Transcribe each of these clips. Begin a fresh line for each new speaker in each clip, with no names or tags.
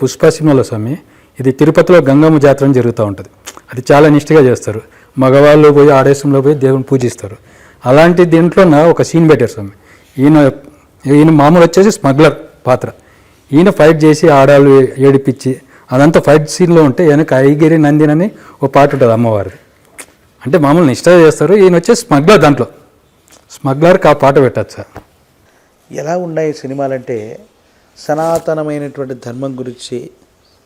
పుష్ప సినిమాలో స్వామి ఇది తిరుపతిలో గంగమ్మ జాతర జరుగుతూ ఉంటుంది. అది చాలా నిష్ఠగా చేస్తారు. మగవాళ్ళు పోయి ఆడేశంలో పోయి దేవుని పూజిస్తారు. అలాంటి దీంట్లో నా ఒక సీన్ పెట్టారు స్వామి. ఈయన ఈయన మామూలు వచ్చేసి స్మగ్లర్ పాత్ర. ఈయన ఫైట్ చేసి ఆడాలు ఏడిపించి అదంతా ఫైట్ సీన్లో ఉంటే వెనక ఐగిరి నందిని అని ఒక పాట ఉంటుంది అమ్మవారిది. అంటే మామూలు నిష్ఠగా చేస్తారు. ఈయన వచ్చేసి స్మగ్లర్ దాంట్లో. స్మగ్లర్కి ఆ పాట పెట్టచ్చు? సార్
ఎలా ఉన్నాయి సినిమాలంటే సనాతనమైనటువంటి ధర్మం గురించి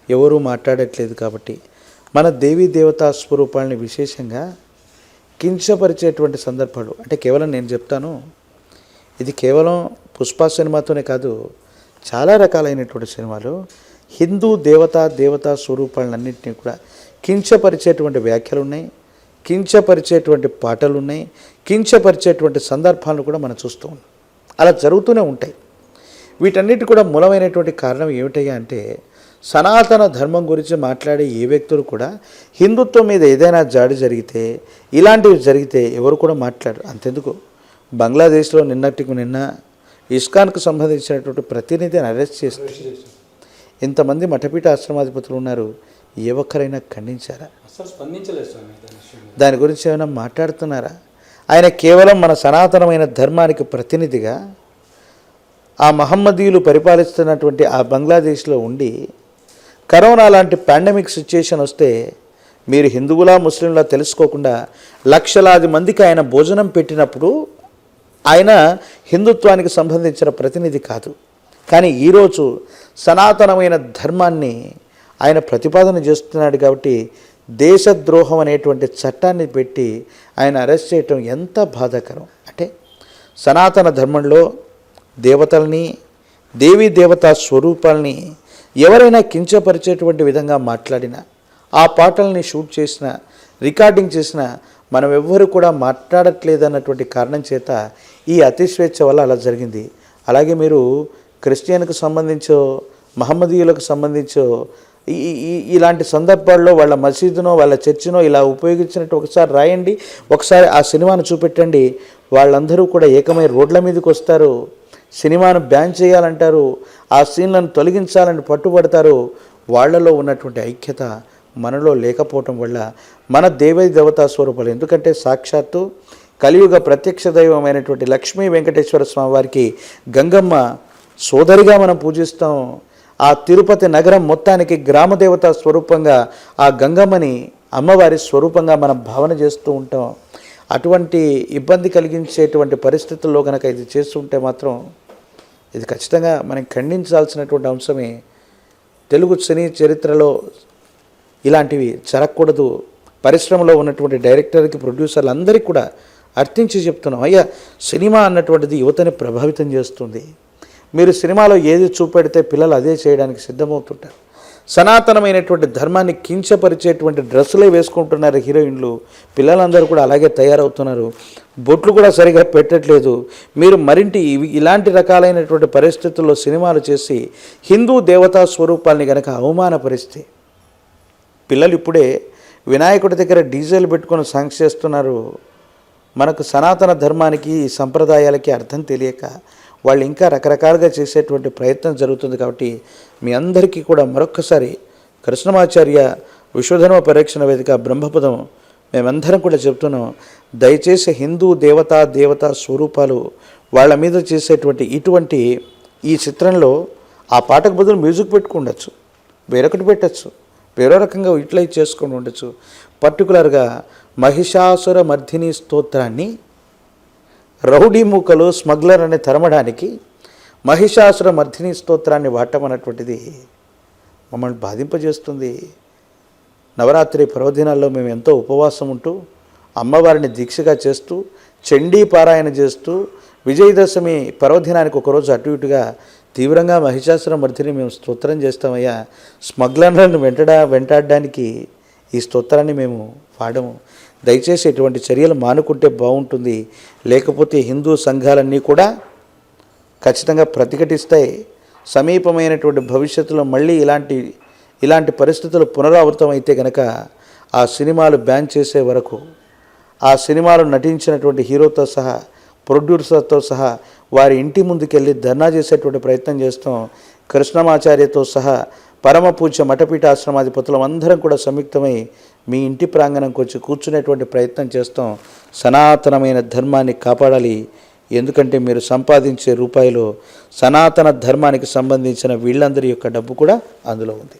ఎవరూ మాట్లాడట్లేదు కాబట్టి మన దేవీ దేవతా స్వరూపాలని విశేషంగా కించపరిచేటువంటి సందర్భాలు అంటే కేవలం నేను చెప్తాను ఇది కేవలం పుష్ప సినిమాతోనే కాదు చాలా రకాలైనటువంటి సినిమాలు హిందూ దేవతా దేవతా స్వరూపాలన్నింటినీ కూడా కించపరిచేటువంటి వ్యాఖ్యలు ఉన్నాయి కించపరిచేటువంటి పాటలు ఉన్నాయి కించపరిచేటువంటి సందర్భాలను కూడా మనం చూస్తూ ఉన్నాం. అలా జరుగుతూనే ఉంటాయి. వీటన్నిటి కూడా మూలమైనటువంటి కారణం ఏమిటయ్యా అంటే సనాతన ధర్మం గురించి మాట్లాడే ఏ వ్యక్తులు కూడా హిందుత్వం మీద ఏదైనా జాడి జరిగితే ఇలాంటివి జరిగితే ఎవరు కూడా మాట్లాడరు. అంతెందుకు? బంగ్లాదేశ్లో నిన్నటికి నిన్న ఇస్కాన్కు సంబంధించినటువంటి ప్రతినిధిని అరెస్ట్ చేస్తారు ఇంతమంది మఠపీఠ ఆశ్రమాధిపతులు ఉన్నారు. ఏ ఒక్కరైనా ఖండించారా? దాని గురించి ఏమైనా మాట్లాడుతున్నారా? ఆయన కేవలం మన సనాతనమైన ధర్మానికి ప్రతినిధిగా ఆ మహమ్మదీయులు పరిపాలిస్తున్నటువంటి ఆ బంగ్లాదేశ్లో ఉండి కరోనా లాంటి పాండమిక్ సిచ్యుయేషన్ వస్తే మీరు హిందువులా ముస్లింలా తెలుసుకోకుండా లక్షలాది మందికి ఆయన భోజనం పెట్టినప్పుడు ఆయన హిందుత్వానికి సంబంధించిన ప్రతినిధి కాదు. కానీ ఈరోజు సనాతనమైన ధర్మాన్ని ఆయన ప్రతిపాదన చేస్తున్నాడు కాబట్టి దేశద్రోహం అనేటువంటి చట్టాన్ని పెట్టి ఆయన అరెస్ట్ చేయటం ఎంత బాధాకరం. అంటే సనాతన ధర్మంలో దేవతల్ని దేవీ దేవతా స్వరూపాల్ని ఎవరైనా కించపరిచేటువంటి విధంగా మాట్లాడినా ఆ పాటల్ని షూట్ చేసిన రికార్డింగ్ చేసిన మనం ఎవ్వరు కూడా మాట్లాడట్లేదన్నటువంటి కారణం చేత ఈ అతిస్వేచ్ఛ వల్ల అలా జరిగింది. అలాగే మీరు క్రిస్టియన్కు సంబంధించో మహమ్మదీయులకు సంబంధించో ఈ ఇలాంటి సందర్భాల్లో వాళ్ళ మసీదునో వాళ్ళ చర్చినో ఇలా ఉపయోగించినట్టు ఒకసారి రాయండి. ఒకసారి ఆ సినిమాను చూపెట్టండి. వాళ్ళందరూ కూడా ఏకమై రోడ్ల మీదకి వస్తారు. సినిమాను బ్యాన్ చేయాలంటారు ఆ సీన్లను తొలగించాలని పట్టుబడతారు వాళ్ళలో ఉన్నటువంటి ఐక్యత మనలో లేకపోవటం వల్ల మన దేవీ దేవతా స్వరూపాలు. ఎందుకంటే సాక్షాత్తు కలియుగ ప్రత్యక్ష దైవమైనటువంటి లక్ష్మీ వెంకటేశ్వర స్వామి వారికి గంగమ్మ సోదరిగా మనం పూజిస్తాం. ఆ తిరుపతి నగరం మొత్తానికి గ్రామదేవత స్వరూపంగా ఆ గంగమ్మని అమ్మవారి స్వరూపంగా మనం భావన చేస్తూ ఉంటాం. అటువంటి ఇబ్బంది కలిగించేటువంటి పరిస్థితుల్లో కనుక ఇది చేస్తుంటే మాత్రం ఇది ఖచ్చితంగా మనం ఖండించాల్సినటువంటి అంశమే. తెలుగు సినీ చరిత్రలో ఇలాంటివి జరగకూడదు. పరిశ్రమలో ఉన్నటువంటి డైరెక్టర్కి ప్రొడ్యూసర్లు అందరికీ కూడా అర్థించి చెప్తున్నాం. అయ్యా సినిమా అన్నటువంటిది యువతని ప్రభావితం చేస్తుంది. మీరు సినిమాలో ఏది చూపెడితే పిల్లలు అదే చేయడానికి సిద్ధమవుతుంటారు. సనాతనమైనటువంటి ధర్మాన్ని కించపరిచేటువంటి డ్రెస్సులే వేసుకుంటున్నారు హీరోయిన్లు. పిల్లలందరూ కూడా అలాగే తయారవుతున్నారు. బొట్లు కూడా సరిగా పెట్టట్లేదు. మీరు మరింటి ఇలాంటి రకాలైనటువంటి పరిస్థితుల్లో సినిమాలు చేసి హిందూ దేవతా స్వరూపాల్ని కనుక అవమానపరిస్తే పిల్లలు ఇప్పుడే వినాయకుడి దగ్గర డీజిల్ పెట్టుకొని సాంగ్స్ చేస్తున్నారు. మనకు సనాతన ధర్మానికి ఈ సంప్రదాయాలకి అర్థం తెలియక వాళ్ళు ఇంకా రకరకాలుగా చేసేటువంటి ప్రయత్నం జరుగుతుంది కాబట్టి మీ అందరికీ కూడా మరొక్కసారి కృష్ణమాచార్య విశ్వధర్మ పరీక్షణ వేదిక బ్రహ్మపదం మేమందరం కూడా చెప్తున్నాం దయచేసి హిందూ దేవతా దేవతా స్వరూపాలు వాళ్ళ మీద చేసేటువంటి ఇటువంటి ఈ చిత్రంలో ఆ పాటకు బదులు మ్యూజిక్ పెట్టుకుండొచ్చు వేరొకటి పెట్టచ్చు వేరే రకంగా యూటిలైజ్ చేసుకొని ఉండొచ్చు. పర్టికులర్గా మహిషాసుర మర్ధిని స్తోత్రాన్ని రౌడీ మూకలు స్మగ్లర్ అని తరమడానికి మహిషాసుర మర్ధిని స్తోత్రాన్ని వాడటం అన్నటువంటిది మమ్మల్ని బాధింపజేస్తుంది. నవరాత్రి పర్వదినాల్లో మేము ఎంతో ఉపవాసం ఉంటూ అమ్మవారిని దీక్షగా చేస్తూ చండీ పారాయణ చేస్తూ విజయదశమి పర్వదినానికి ఒకరోజు అటు ఇటుగా తీవ్రంగా మహిషాసుర మర్థిని మేము స్తోత్రం చేస్తామయ్యా. స్మగ్లర్లను వెంటడా వెంటాడడానికి ఈ స్తోత్రాన్ని మేము వాడము. దయచేసి ఇటువంటి చర్యలు మానుకుంటే బాగుంటుంది. లేకపోతే హిందూ సంఘాలన్నీ కూడా ఖచ్చితంగా ప్రతిఘటిస్తాయి. సమీపమైనటువంటి భవిష్యత్తులో మళ్ళీ ఇలాంటి ఇలాంటి పరిస్థితులు పునరావృతం అయితే కనుక ఆ సినిమాలు బ్యాన్ చేసే వరకు ఆ సినిమాలు నటించినటువంటి హీరోతో సహా ప్రొడ్యూసర్తో సహా వారి ఇంటి ముందుకెళ్ళి ధర్నా చేసేటువంటి ప్రయత్నం చేస్తాం. కృష్ణమాచార్యతో సహా పరమ పూజ్య మఠపీఠాశ్రమాధిపతులం అందరం కూడా సంయుక్తమై మీ ఇంటి ప్రాంగణంకి వచ్చి కూర్చునేటువంటి ప్రయత్నం చేస్తాం. సనాతనమైన ధర్మాన్ని కాపాడాలి. ఎందుకంటే మీరు సంపాదించే రూపాయలు సనాతన ధర్మానికి సంబంధించిన వీళ్ళందరి యొక్క డబ్బు కూడా అందులో ఉంది.